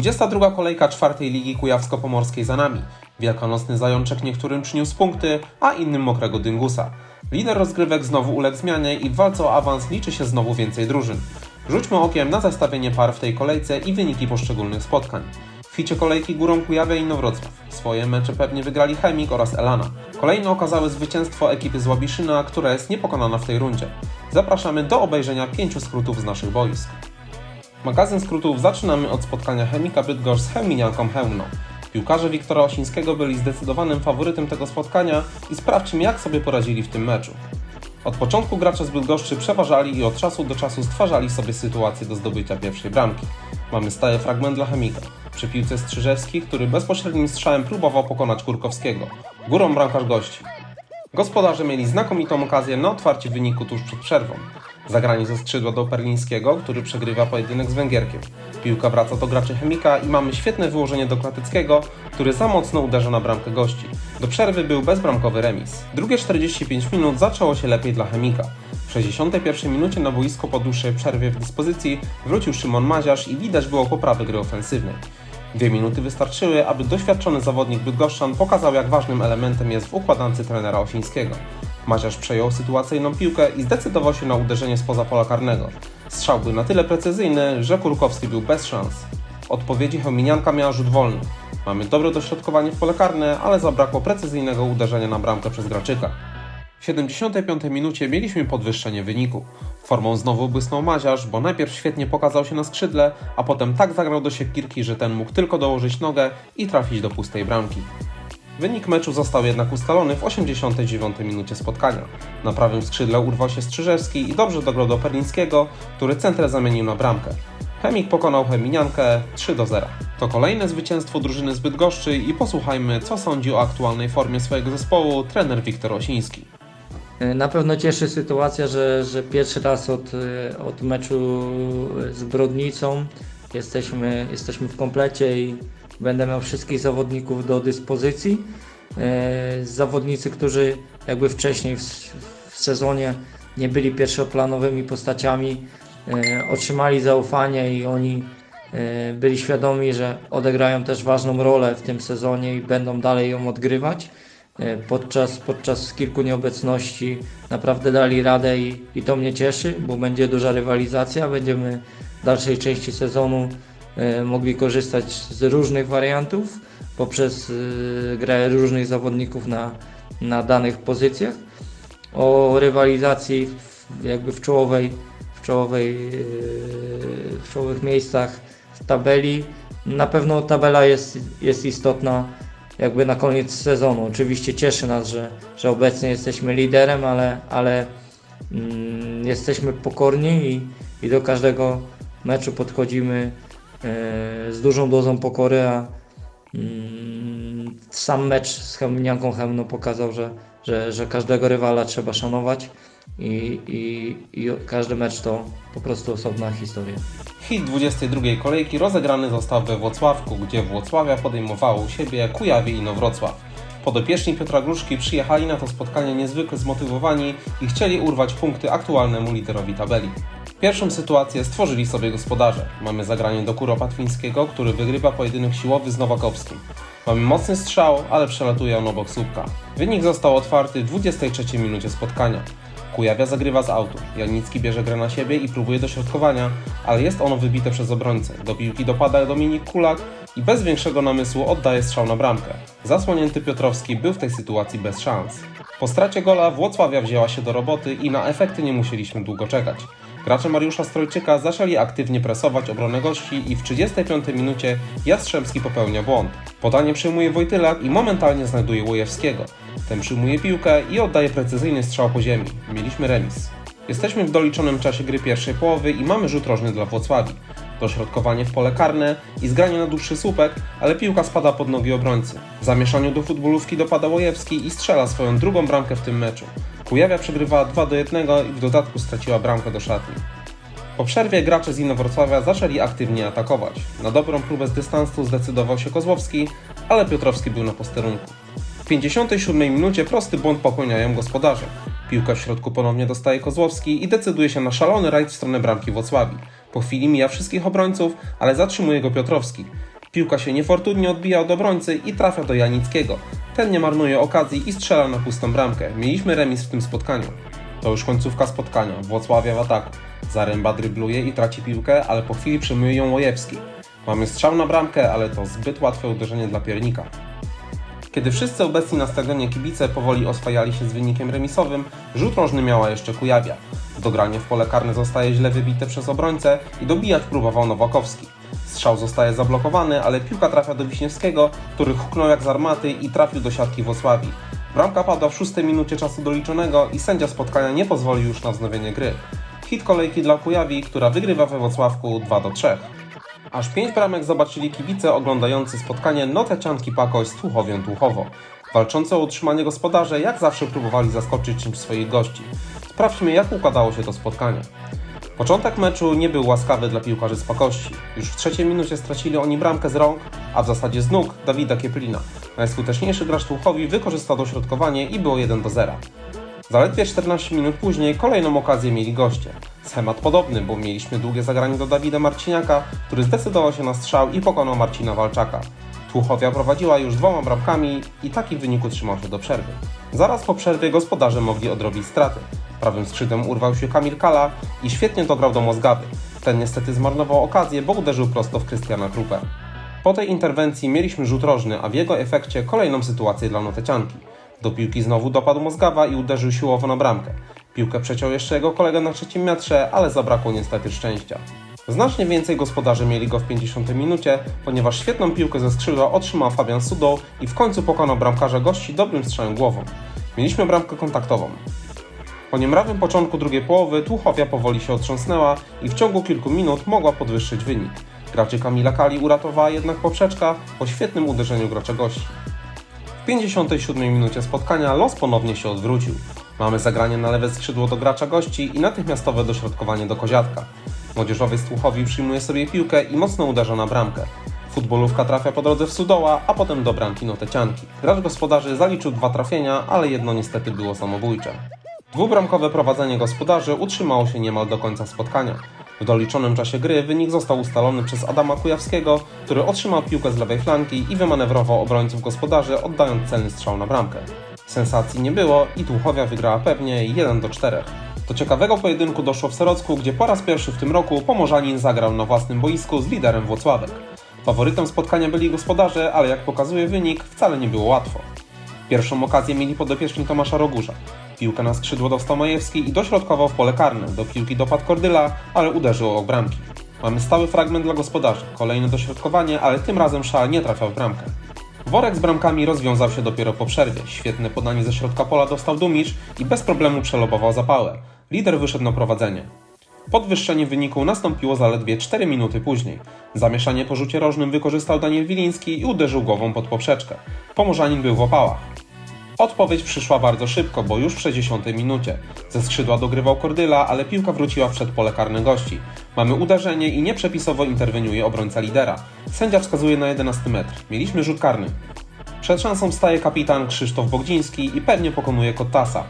22 kolejka czwartej Ligi Kujawsko-Pomorskiej za nami. Wielkanocny zajączek niektórym przyniósł punkty, a innym mokrego dyngusa. Lider rozgrywek znowu uległ zmianie i w walce o awans liczy się znowu więcej drużyn. Rzućmy okiem na zestawienie par w tej kolejce i wyniki poszczególnych spotkań. W ficie kolejki górą Kujawia i Inowrocław. Swoje mecze pewnie wygrali Chemik oraz Elana. Kolejne okazały zwycięstwo ekipy z Łabiszyna, która jest niepokonana w tej rundzie. Zapraszamy do obejrzenia pięciu skrótów z naszych boisk. Magazyn skrótów zaczynamy od spotkania Chemika Bydgoszcz z Cheminianką Chełmno. Piłkarze Wiktora Osińskiego byli zdecydowanym faworytem tego spotkania i sprawdźmy jak sobie poradzili w tym meczu. Od początku gracze z Bydgoszczy przeważali i od czasu do czasu stwarzali sobie sytuację do zdobycia pierwszej bramki. Mamy stały fragment dla Chemika. Przy piłce Strzyżewski, który bezpośrednim strzałem próbował pokonać Kurkowskiego. Górą bramkarz gości. Gospodarze mieli znakomitą okazję na otwarcie wyniku tuż przed przerwą. Zagranie ze skrzydła do Perlińskiego, który przegrywa pojedynek z Węgierkiem. Piłka wraca do graczy Chemika i mamy świetne wyłożenie do Klatyckiego, który za mocno uderza na bramkę gości. Do przerwy był bezbramkowy remis. Drugie 45 minut zaczęło się lepiej dla Chemika. W 61 minucie na boisko po dłuższej przerwie w dyspozycji wrócił Szymon Maziarz i widać było poprawę gry ofensywnej. Dwie minuty wystarczyły, aby doświadczony zawodnik Bydgoszczan pokazał, jak ważnym elementem jest w układance trenera Osińskiego. Maziarz przejął sytuacyjną piłkę i zdecydował się na uderzenie spoza pola karnego. Strzał był na tyle precyzyjny, że Kurkowski był bez szans. Odpowiedzi Chełminianka miała rzut wolny. Mamy dobre dośrodkowanie w pole karne, ale zabrakło precyzyjnego uderzenia na bramkę przez Graczyka. W 75 minucie mieliśmy podwyższenie wyniku. Formą znowu błysnął Maziarz, bo najpierw świetnie pokazał się na skrzydle, a potem tak zagrał do siekierki, że ten mógł tylko dołożyć nogę i trafić do pustej bramki. Wynik meczu został jednak ustalony w 89 minucie spotkania. Na prawym skrzydle urwał się Strzyżewski i dobrze dograł do Perlińskiego, który centrę zamienił na bramkę. Chemik pokonał Cheminiankę 3 do 0. To kolejne zwycięstwo drużyny z Bydgoszczy i posłuchajmy, co sądzi o aktualnej formie swojego zespołu trener Wiktor Osiński. Na pewno cieszy sytuacja, że, że pierwszy raz od, e, od meczu z Brodnicą jesteśmy, jesteśmy w komplecie i będę miał wszystkich zawodników do dyspozycji. E, Zawodnicy, którzy jakby wcześniej w, w sezonie nie byli pierwszoplanowymi postaciami, e, otrzymali zaufanie i oni e, byli świadomi, że odegrają też ważną rolę w tym sezonie i będą dalej ją odgrywać. E, Podczas, podczas kilku nieobecności naprawdę dali radę i, i to mnie cieszy, bo będzie duża rywalizacja. Będziemy w dalszej części sezonu e, mogli korzystać z różnych wariantów poprzez e, grę różnych zawodników na, na danych pozycjach. O rywalizacji jakby w czołowej, w czołowej, w czołowych miejscach w tabeli. Na pewno tabela jest, jest istotna jakby na koniec sezonu. Oczywiście cieszy nas, że, że obecnie jesteśmy liderem, ale, ale mm, jesteśmy pokorni i, i do każdego meczu podchodzimy e, z dużą dozą pokory, a mm, sam mecz z Chełminianką Chełmno pokazał, że, że, że każdego rywala trzeba szanować i, i, i każdy mecz to po prostu osobna historia. Hit 22 kolejki rozegrany został we Włocławku, gdzie Włocławia podejmowało u siebie Kujawie i Nowrocław. Podopieczni Piotra Gruszki przyjechali na to spotkanie niezwykle zmotywowani i chcieli urwać punkty aktualnemu liderowi tabeli. Pierwszą sytuację stworzyli sobie gospodarze. Mamy zagranie do Kuropatwińskiego, który wygrywa pojedynek siłowy z Nowakowskim. Mamy mocny strzał, ale przelatuje on obok słupka. Wynik został otwarty w 23 minucie spotkania. Kujawia zagrywa z autu. Janicki bierze grę na siebie i próbuje dośrodkowania, ale jest ono wybite przez obrońcę. Do piłki dopada Dominik Kulak i bez większego namysłu oddaje strzał na bramkę. Zasłonięty Piotrowski był w tej sytuacji bez szans. Po stracie gola Włocławia wzięła się do roboty i na efekty nie musieliśmy długo czekać. Gracze Mariusza Strojczyka zaczęli aktywnie presować obronę gości i w 35 minucie Jastrzębski popełnia błąd. Podanie przyjmuje Wojtylak i momentalnie znajduje Łojewskiego. Ten przyjmuje piłkę i oddaje precyzyjny strzał po ziemi. Mieliśmy remis. Jesteśmy w doliczonym czasie gry pierwszej połowy i mamy rzut rożny dla Włocławii. Dośrodkowanie w pole karne i zgranie na dłuższy słupek, ale piłka spada pod nogi obrońcy. W zamieszaniu do futbolówki dopada Łojewski i strzela swoją drugą bramkę w tym meczu. Kujawia przegrywała 2 do 1 i w dodatku straciła bramkę do szatni. Po przerwie gracze z Inowrocławia zaczęli aktywnie atakować. Na dobrą próbę z dystansu zdecydował się Kozłowski, ale Piotrowski był na posterunku. W 57 minucie prosty błąd popełniają gospodarze. Piłka w środku ponownie dostaje Kozłowski i decyduje się na szalony rajd w stronę bramki Włocławii. Po chwili mija wszystkich obrońców, ale zatrzymuje go Piotrowski. Piłka się niefortunnie odbija od obrońcy i trafia do Janickiego. Ten nie marnuje okazji i strzela na pustą bramkę. Mieliśmy remis w tym spotkaniu. To już końcówka spotkania. Włocławia w ataku. Zaręba drybluje i traci piłkę, ale po chwili przyjmuje ją Łojewski. Mamy strzał na bramkę, ale to zbyt łatwe uderzenie dla piernika. Kiedy wszyscy obecni na stadionie kibice powoli oswajali się z wynikiem remisowym, rzut rożny miała jeszcze Kujawia. Dogranie w pole karne zostaje źle wybite przez obrońcę i dobijać próbował Nowakowski. Strzał zostaje zablokowany, ale piłka trafia do Wiśniewskiego, który huknął jak z armaty i trafił do siatki Włocławii. Bramka padła w szóstej minucie czasu doliczonego i sędzia spotkania nie pozwolił już na wznowienie gry. Hit kolejki dla Kujawi, która wygrywa we Włocławku 2 do 3. Aż pięć bramek zobaczyli kibice oglądający spotkanie Notecianki Pakoś z Tłuchowią Tłuchowo. Walczący o utrzymanie gospodarze jak zawsze próbowali zaskoczyć czymś swoich gości. Sprawdźmy jak układało się to spotkanie. Początek meczu nie był łaskawy dla piłkarzy z Pakości. Już w trzeciej minucie stracili oni bramkę z rąk, a w zasadzie z nóg Dawida Kieplina. Najskuteczniejszy gracz Tłuchowi wykorzystał dośrodkowanie i było 1 do 0. Zaledwie 14 minut później kolejną okazję mieli goście. Schemat podobny, bo mieliśmy długie zagranie do Dawida Marciniaka, który zdecydował się na strzał i pokonał Marcina Walczaka. Tłuchowia prowadziła już dwoma bramkami i taki wynik utrzymał się do przerwy. Zaraz po przerwie gospodarze mogli odrobić straty. Prawym skrzydłem urwał się Kamil Kala i świetnie dograł do Mozgawy. Ten niestety zmarnował okazję, bo uderzył prosto w Krystiana Krupę. Po tej interwencji mieliśmy rzut rożny, a w jego efekcie kolejną sytuację dla Notecianki. Do piłki znowu dopadł Mozgawa i uderzył siłowo na bramkę. Piłkę przeciął jeszcze jego kolega na trzecim metrze, ale zabrakło niestety szczęścia. Znacznie więcej gospodarzy mieli go w 50 minucie, ponieważ świetną piłkę ze skrzydła otrzymał Fabian Sudoł i w końcu pokonał bramkarza gości dobrym strzałem głową. Mieliśmy bramkę kontaktową. Po niemrawym początku drugiej połowy Tłuchowia powoli się otrząsnęła i w ciągu kilku minut mogła podwyższyć wynik. Graczy Kamila Kali uratowała jednak poprzeczka po świetnym uderzeniu gracza gości. W 57 minucie spotkania los ponownie się odwrócił. Mamy zagranie na lewe skrzydło do gracza gości i natychmiastowe dośrodkowanie do koziatka. Młodzieżowiec Tłuchowi przyjmuje sobie piłkę i mocno uderza na bramkę. Futbolówka trafia po drodze w Sudoła, a potem do bramki Notecianki. Gracz gospodarzy zaliczył dwa trafienia, ale jedno niestety było samobójcze. Dwubramkowe prowadzenie gospodarzy utrzymało się niemal do końca spotkania. W doliczonym czasie gry wynik został ustalony przez Adama Kujawskiego, który otrzymał piłkę z lewej flanki i wymanewrował obrońców gospodarzy, oddając celny strzał na bramkę. Sensacji nie było i Tłuchowia wygrała pewnie 1 do 4. Do ciekawego pojedynku doszło w Serocku, gdzie po raz pierwszy w tym roku Pomorzanin zagrał na własnym boisku z liderem Włocławek. Faworytem spotkania byli gospodarze, ale jak pokazuje wynik, wcale nie było łatwo. Pierwszą okazję mieli podopieczni Tomasza Rogurza. Piłkę na skrzydło dostał Majewski i dośrodkował w pole karne. Do piłki dopadł Kordyla, ale uderzył o bramki. Mamy stały fragment dla gospodarzy. Kolejne dośrodkowanie, ale tym razem Szal nie trafiał w bramkę. Worek z bramkami rozwiązał się dopiero po przerwie. Świetne podanie ze środka pola dostał Dumicz i bez problemu przelobował zapałę. Lider wyszedł na prowadzenie. Podwyższenie wyniku nastąpiło zaledwie 4 minuty później. Zamieszanie po rzucie rożnym wykorzystał Daniel Wiliński i uderzył głową pod poprzeczkę. Pomorzanin był w opałach. Odpowiedź przyszła bardzo szybko, bo już w 60 minucie. Ze skrzydła dogrywał Kordyla, ale piłka wróciła w przedpole karne gości. Mamy uderzenie i nieprzepisowo interweniuje obrońca lidera. Sędzia wskazuje na 11 metr. Mieliśmy rzut karny. Przed szansą staje kapitan Krzysztof Bogdziński i pewnie pokonuje Kottasa.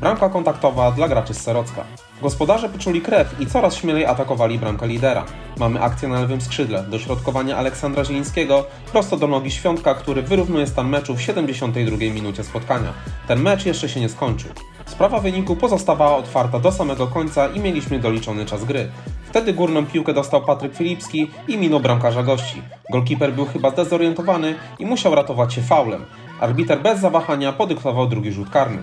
Bramka kontaktowa dla graczy z Serocka. Gospodarze poczuli krew i coraz śmielej atakowali bramkę lidera. Mamy akcję na lewym skrzydle, dośrodkowanie Aleksandra Zielińskiego prosto do nogi Świątka, który wyrównuje stan meczu w 72 minucie spotkania. Ten mecz jeszcze się nie skończył. Sprawa wyniku pozostawała otwarta do samego końca i mieliśmy doliczony czas gry. Wtedy górną piłkę dostał Patryk Filipski i minął bramkarza gości. Golkiper był chyba zdezorientowany i musiał ratować się faulem. Arbiter bez zawahania podyktował drugi rzut karny.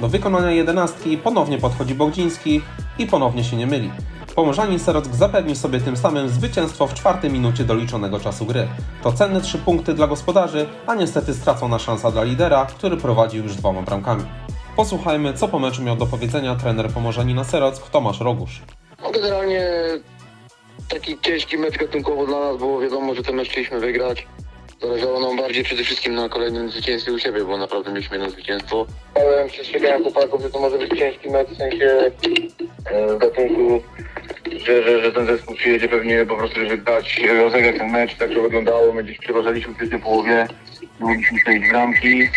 Do wykonania jedenastki ponownie podchodzi Bogdziński i ponownie się nie myli. Pomorzanin Serock zapewni sobie tym samym zwycięstwo w czwartej minucie doliczonego czasu gry. To cenne trzy punkty dla gospodarzy, a niestety stracona szansa dla lidera, który prowadził już dwoma bramkami. Posłuchajmy, co po meczu miał do powiedzenia trener Pomorzanina Serock Tomasz Rogusz. No generalnie taki ciężki mecz gatunkowo dla nas, bo wiadomo, że ten mecz chcieliśmy wygrać. Zależało nam bardziej przede wszystkim na kolejnym zwycięstwie u siebie, bo naprawdę mieliśmy jedno zwycięstwo. Ale przestrzegałem chłopaków, że to może być ciężki mecz, w sensie e, w gatunku, że, że, że ten zespół przyjedzie pewnie po prostu, żeby grać, rozegrać ten mecz, tak to wyglądało. My gdzieś przeważaliśmy w pierwszej połowie, mogliśmy strzelić bramki.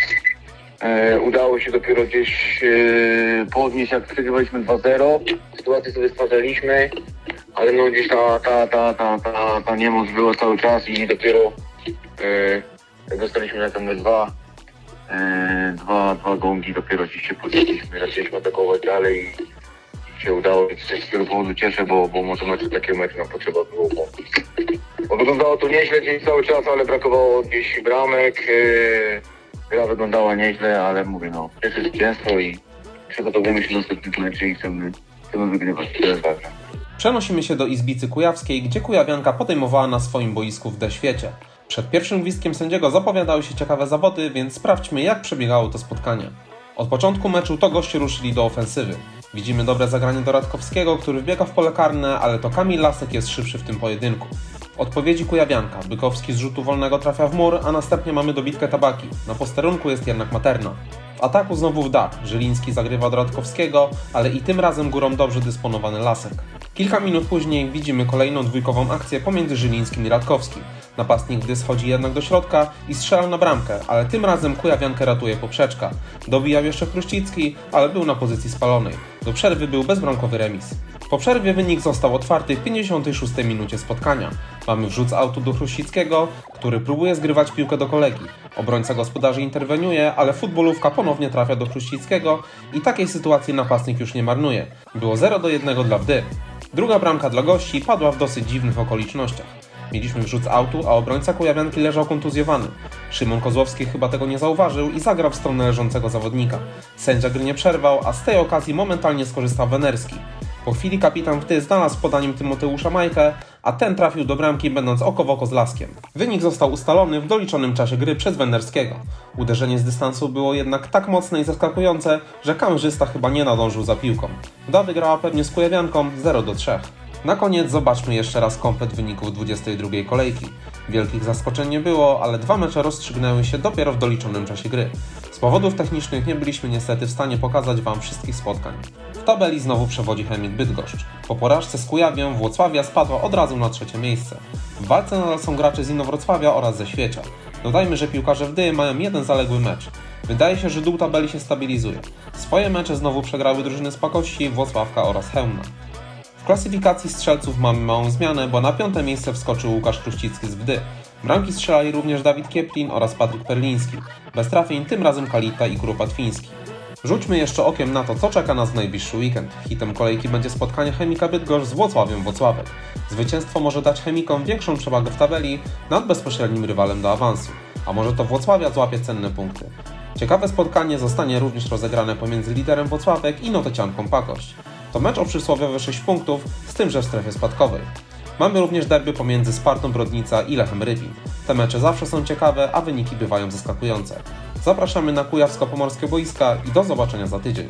E, udało się dopiero gdzieś e, podnieść, jak przegrywaliśmy 2-0. Sytuację sobie stwarzaliśmy, ale no gdzieś ta, ta, ta, ta, ta, ta niemoc była cały czas i dopiero e, dostaliśmy na ten dwa, e, dwa, dwa gongi, dopiero dziś się podjęliśmy, zaczęliśmy atakować dalej i, się udało, więc z tego powodu cieszę, bo, bo może meczu takiego meczu nam potrzeba było, bo, bo wyglądało to nieźle gdzieś cały czas, ale brakowało gdzieś bramek, e, gra wyglądała nieźle, ale mówię no, jest zwycięstwo i przygotowujemy się do następnych meczy i chcemy, chcemy wygrywać, to jest ważne. Przenosimy się do Izbicy Kujawskiej, gdzie Kujawianka podejmowała na swoim boisku w D-Świecie. Przed pierwszym gwizdkiem sędziego zapowiadały się ciekawe zawody, więc sprawdźmy jak przebiegało to spotkanie. Od początku meczu to goście ruszyli do ofensywy. Widzimy dobre zagranie do Radkowskiego, który wbiega w pole karne, ale to Kamil Lasek jest szybszy w tym pojedynku. Odpowiedzi Kujawianka, Bykowski z rzutu wolnego trafia w mur, a następnie mamy dobitkę tabaki. Na posterunku jest jednak materna. W ataku znowu w dach. Żyliński zagrywa do Radkowskiego, ale i tym razem górą dobrze dysponowany Lasek. Kilka minut później widzimy kolejną dwójkową akcję pomiędzy Żylińskim i Radkowskim. Napastnik gdy schodzi jednak do środka i strzela na bramkę, ale tym razem Kujawiankę ratuje poprzeczka. Dobijał jeszcze Chruścicki, ale był na pozycji spalonej. Do przerwy był bezbramkowy remis. Po przerwie wynik został otwarty w 56 minucie spotkania. Mamy wrzut z autu do Chruścickiego, który próbuje zgrywać piłkę do kolegi. Obrońca gospodarzy interweniuje, ale futbolówka ponownie trafia do Chruścickiego i takiej sytuacji napastnik już nie marnuje. Było 0 do 1 dla Wdy. Druga bramka dla gości padła w dosyć dziwnych okolicznościach. Mieliśmy wrzut z autu, a obrońca Kujawianki leżał kontuzjowany. Szymon Kozłowski chyba tego nie zauważył i zagrał w stronę leżącego zawodnika. Sędzia gry nie przerwał, a z tej okazji momentalnie skorzystał Wenerski. Po chwili kapitan Wty znalazł podaniem Tymoteusza Majkę, a ten trafił do bramki będąc oko w oko z Laskiem. Wynik został ustalony w doliczonym czasie gry przez Wenerskiego. Uderzenie z dystansu było jednak tak mocne i zaskakujące, że kamerzysta chyba nie nadążył za piłką. Wda wygrała pewnie z Kujawianką 0 do 3. Na koniec zobaczmy jeszcze raz komplet wyników 22 kolejki. Wielkich zaskoczeń nie było, ale dwa mecze rozstrzygnęły się dopiero w doliczonym czasie gry. Z powodów technicznych nie byliśmy niestety w stanie pokazać Wam wszystkich spotkań. W tabeli znowu przewodzi Chemik Bydgoszcz. Po porażce z Kujawią Włocławia spadła od razu na trzecie miejsce. W walce nadal są gracze z Inowrocławia oraz ze Świecia. Dodajmy, że piłkarze Wdy mają jeden zaległy mecz. Wydaje się, że dół tabeli się stabilizuje. Swoje mecze znowu przegrały drużyny z Pakości, Włocławka oraz Chełmna. W klasyfikacji strzelców mamy małą zmianę, bo na piąte miejsce wskoczył Łukasz Kruścicki z Wdy. Bramki strzelali również Dawid Kieplin oraz Patryk Perliński. Bez trafień tym razem Kalita i Grupa Twiński. Rzućmy jeszcze okiem na to, co czeka nas w najbliższy weekend. Hitem kolejki będzie spotkanie Chemika Bydgoszcz z Włocławiem Włocławek. Zwycięstwo może dać Chemikom większą przewagę w tabeli nad bezpośrednim rywalem do awansu. A może to Włocławia złapie cenne punkty. Ciekawe spotkanie zostanie również rozegrane pomiędzy liderem Włocławek i notecianką Pakość. To mecz o przysłowiowe 6 punktów, z tym, że w strefie spadkowej. Mamy również derby pomiędzy Spartą Brodnica i Lechem Rybin. Te mecze zawsze są ciekawe, a wyniki bywają zaskakujące. Zapraszamy na kujawsko-pomorskie boiska i do zobaczenia za tydzień.